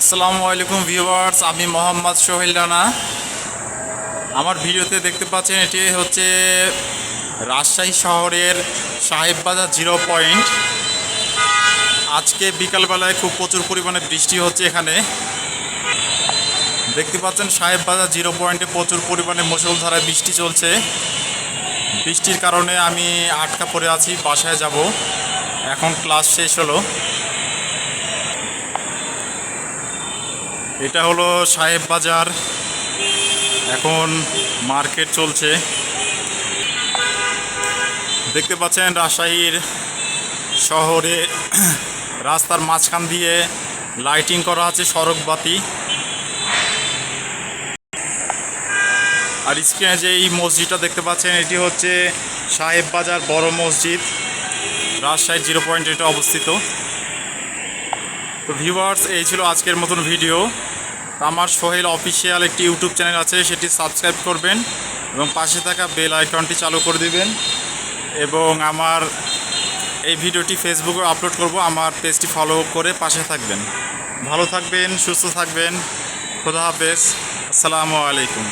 আসসালামু আলাইকুম ভিউয়ার্স, আমি মোহাম্মদ সোহেল রানা। আমার ভিডিওতে দেখতে পাচ্ছেন, এটি হচ্ছে রাজশাহী শহরের সাহেববাজার জিরো পয়েন্ট। আজকে বিকালবেলায় খুব প্রচুর পরিমাণে বৃষ্টি হচ্ছে এখানে। দেখতে পাচ্ছেন, সাহেববাজার জিরো পয়েন্টে প্রচুর পরিমাণে মুসলধারায় বৃষ্টি চলছে। বৃষ্টির কারণে আমি আটকা পড়ে আছি, বাসায় যাব। এখন ক্লাস শেষ হলো। এটা হলো সাহেব বাজার। এখন মার্কেট চলছে। দেখতে পাচ্ছেন রাজশাহীর শহরে রাস্তার মাঝখান দিয়ে লাইটিং করা আছে সড়ক বাতি। আর স্ক্রিনে যে এই মসজিদটা দেখতে পাচ্ছেন, এটি হচ্ছে সাহেব বাজার বড় মসজিদ। রাজশাহী জিরো পয়েন্ট এটা অবস্থিত। তো ভিউয়ার্স এই ছিল আজকের মতন ভিডিও আমার সোহেল অফিসিয়াল একটি ইউটিউব চ্যানেল আছে, সেটি সাবস্ক্রাইব করবেন এবং পাশে থাকা বেল আইকনটি চালু করে দিবেন। এবং আমার এই ভিডিওটি ফেসবুকে আপলোড করব, আমার পেজটি ফলো করে পাশে থাকবেন। ভালো থাকবেন, সুস্থ থাকবেন। খোদা হাফেজ। আসসালামু আলাইকুম।